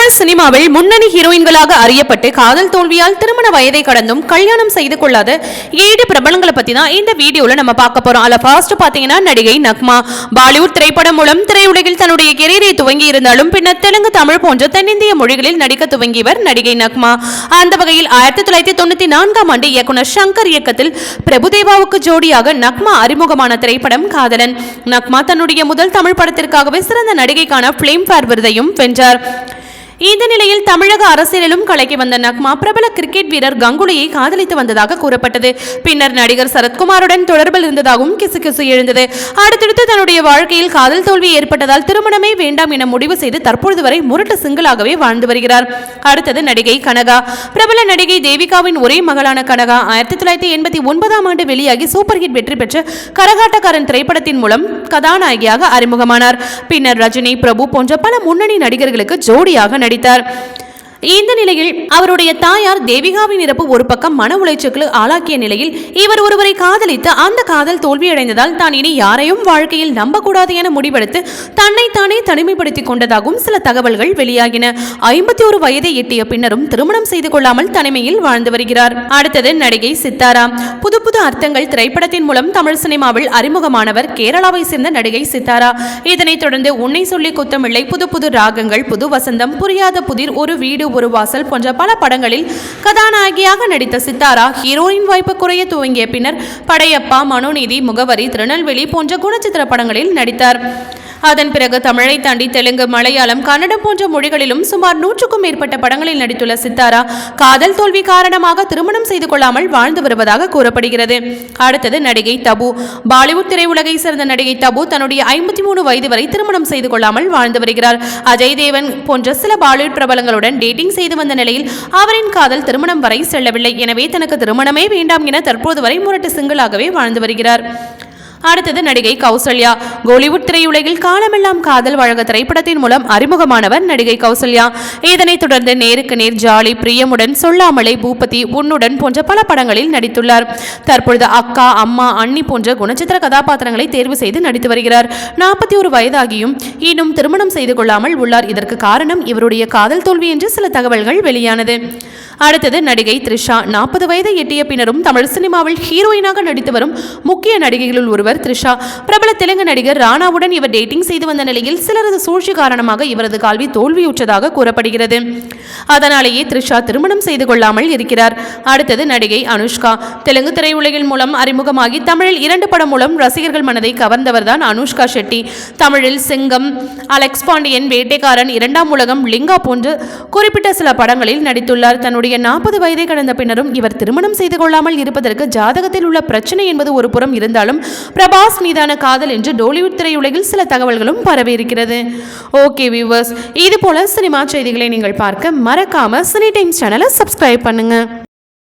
தமிழ் சினிமாவில் முன்னணி ஹீரோயின்களாக அறியப்பட்டு காதல் தோல்வியால் திருமண வயதை கடந்தும் கல்யாணம் செய்து கொள்ளாத ஏழு பிரபலங்களை பத்தி தான் இந்த வீடியோல நம்ம பார்க்க போறோம். அதுல ஃபர்ஸ்ட் பாத்தீங்கன்னா நடிகை நக்மா. பாலிவுட் திரைப்படம் மூலம் திரையுலகில் தன்னுடைய கெரியரை துவங்கி இருந்தாலும் பின்னர் தெலுங்கு தமிழ் போன்ற தென்னிந்திய மொழிகளில் நடிக்க துவங்கியவர் நடிகை நக்மா. அந்த வகையில் ஆயிரத்தி தொள்ளாயிரத்தி தொண்ணூத்தி நான்காம் ஆண்டு இயக்குனர் சங்கர் இயக்கத்தில் பிரபுதேவாவுக்கு ஜோடியாக நக்மா அறிமுகமான திரைப்படம் காதலன். நக்மா தன்னுடைய முதல் தமிழ் படத்திற்காகவே சிறந்த நடிகைக்கான பிலிம்பேர் விருதையும் வென்றார். இந்த நிலையில் தமிழக அரசியலிலும் கலக்கி வந்த நக்மா பிரபல கிரிக்கெட் வீரர் கங்குலியை காதலித்து வந்ததாக கூறப்பட்டது. பின்னர் நடிகர் சரத்குமாருடன் தொடர்பில் இருந்ததாகவும் கிசுகிசு எழுந்தது. அடுத்தடுத்து தன்னுடைய வாழ்க்கையில் காதல் தோல்வி ஏற்பட்டதால் திருமணமே வேண்டாம் என முடிவு செய்து தற்பொழுது வரை முரட்டு சிங்கிளாகவே வாழ்ந்து வருகிறார். அடுத்தது நடிகை கனகா. பிரபல நடிகை தேவிகாவின் ஒரே மகளான கனகா ஆயிரத்தி தொள்ளாயிரத்தி எண்பத்தி ஒன்பதாம் ஆண்டு வெளியாகி சூப்பர் ஹிட் வெற்றி பெற்ற கரகாட்டக்காரன் திரைப்படத்தின் மூலம் கதாநாயகியாக அறிமுகமானார். பின்னர் ரஜினி பிரபு போன்ற பல முன்னணி நடிகர்களுக்கு ஜோடியாக நடித்தார். இந்த நிலையில் அவருடைய தாயார் தேவிகாவின் இறப்பு ஒரு பக்கம் மன உளைச்சலுக்கு ஆளாக்கிய நிலையில் இவர் ஒருவரை காதலித்து அந்த காதல் தோல்வியடைந்ததால் தான் இனி யாரையும் வாழ்க்கையில் நம்பக்கூடாது என முடிவெடுத்து தன்னைத்தானே தனிமைப்படுத்திக் கொண்டதாகவும் சில தகவல்கள் வெளியாகின. ஐம்பத்தி ஒரு வயதை எட்டிய பின்னரும் திருமணம் செய்து கொள்ளாமல் தனிமையில் வாழ்ந்து வருகிறார். அடுத்தது நடிகை சித்தாரா. புது புது அர்த்தங்கள் திரைப்படத்தின் மூலம் தமிழ் சினிமாவில் அறிமுகமானவர் கேரளாவை சேர்ந்த நடிகை சித்தாரா. இதனைத் தொடர்ந்து உன்னை சொல்லி குத்தமில்லை. புது புது ராகங்கள் புது வசந்தம் புரியாத புதிர் ஒரு வீடு ஒரு வாசல் போன்ற பல படங்களில் கதாநாயகியாக நடித்த சித்தாரா ஹீரோயின் வாய்ப்பு குறைய துவங்கிய பின்னர் படையப்பா மனோநீதி முகவரி திருநெல்வேலி போன்ற குணச்சித்திர படங்களில் நடித்தார். அதன் பிறகு தமிழை தாண்டி தெலுங்கு மலையாளம் கன்னடம் போன்ற மொழிகளிலும் சுமார் நூற்றுக்கும் மேற்பட்ட படங்களில் நடித்துள்ள சித்தாரா காதல் தோல்வி காரணமாக திருமணம் செய்து கொள்ளாமல் வாழ்ந்து வருவதாக கூறப்படுகிறது. அடுத்தது நடிகை தபு. பாலிவுட் திரையுலகை சேர்ந்த நடிகை தபு தன்னுடைய ஐம்பத்தி மூணு வயது வரை திருமணம் செய்து கொள்ளாமல் வாழ்ந்து வருகிறார். அஜய் தேவன் போன்ற சில பாலிவுட் பிரபலங்களுடன் டேட்டிங் செய்து வந்த நிலையில் அவரின் காதல் திருமணம் வரை செல்லவில்லை. எனவே தனக்கு திருமணமே வேண்டாம் என தற்போது வரை முரட்டு சிங்கிளாகவே வாழ்ந்து வருகிறார். அடுத்தது நடிகை கௌசல்யா. கோலிவுட் திரையுலகில் காலமெல்லாம் காதல் வழங்க திரைப்படத்தின் மூலம் அறிமுகமானவர் நடிகை கௌசல்யா. இதனைத் தொடர்ந்து நேருக்கு நேர் ஜாலி பிரியமுடன் சொல்லாமலே பூபதி உன்னுடன் போன்ற பல படங்களில் நடித்துள்ளார். தற்பொழுது அக்கா அம்மா அண்ணி போன்ற குணச்சித்திர கதாபாத்திரங்களை தேர்வு செய்து நடித்து வருகிறார். நாற்பத்தி ஒரு வயதாகியும் இன்னும் திருமணம் செய்து கொள்ளாமல் உள்ளார். இதற்கு காரணம் இவருடைய காதல் தோல்வி என்று சில தகவல்கள் வெளியானது. அடுத்தது நடிகை த்ரிஷா. நாற்பது வயதை எட்டிய பின்னரும் தமிழ் சினிமாவில் ஹீரோயினாக நடித்து வரும் முக்கிய நடிகைகளுள் ஒருவர் த்ரிஷா. பிரபல தெலுங்கு நடிகர் ராணாவுடன் இவர் டேட்டிங் செய்து வந்த நிலையில் சிலரது சூழ்ச்சி காரணமாக இவரது கல்வி தோல்வியுற்றதாக கூறப்படுகிறது. அதனாலேயே த்ரிஷா திருமணம் செய்து கொள்ளாமல் இருக்கிறார். அடுத்தது நடிகை அனுஷ்கா. தெலுங்கு திரையுலகில் மூலம் அறிமுகமாகி தமிழில் இரண்டு படம் மூலம் ரசிகர்கள் மனதை கவர்ந்தவர்தான் அனுஷ்கா ஷெட்டி. தமிழில் சிங்கம் அலெக்ஸ் பாண்டியன் வேட்டைக்காரன் இரண்டாம் உலகம் லிங்கா போன்று குறிப்பிட்ட சில படங்களில் நடித்துள்ளார். தன்னுடைய நாற்பது வயதை கடந்த பின்னரும் இவர் திருமணம் செய்து கொள்ளாமல் இருப்பதற்கு ஜாதகத்தில் உள்ள பிரச்சனை என்பது ஒரு புறம் இருந்தாலும் பிரபாஸ் மீதான காதல் என்று டோலிவுட் திரையுலகில் சில தகவல்களும் பரவி இருக்கிறது ஓகே வியூவர்ஸ் இது போல சினிமா செய்திகளை நீங்கள் பார்க்க மறக்காம சினி டைம்ஸ் சேனலை சப்ஸ்கிரைப் பண்ணுங்க.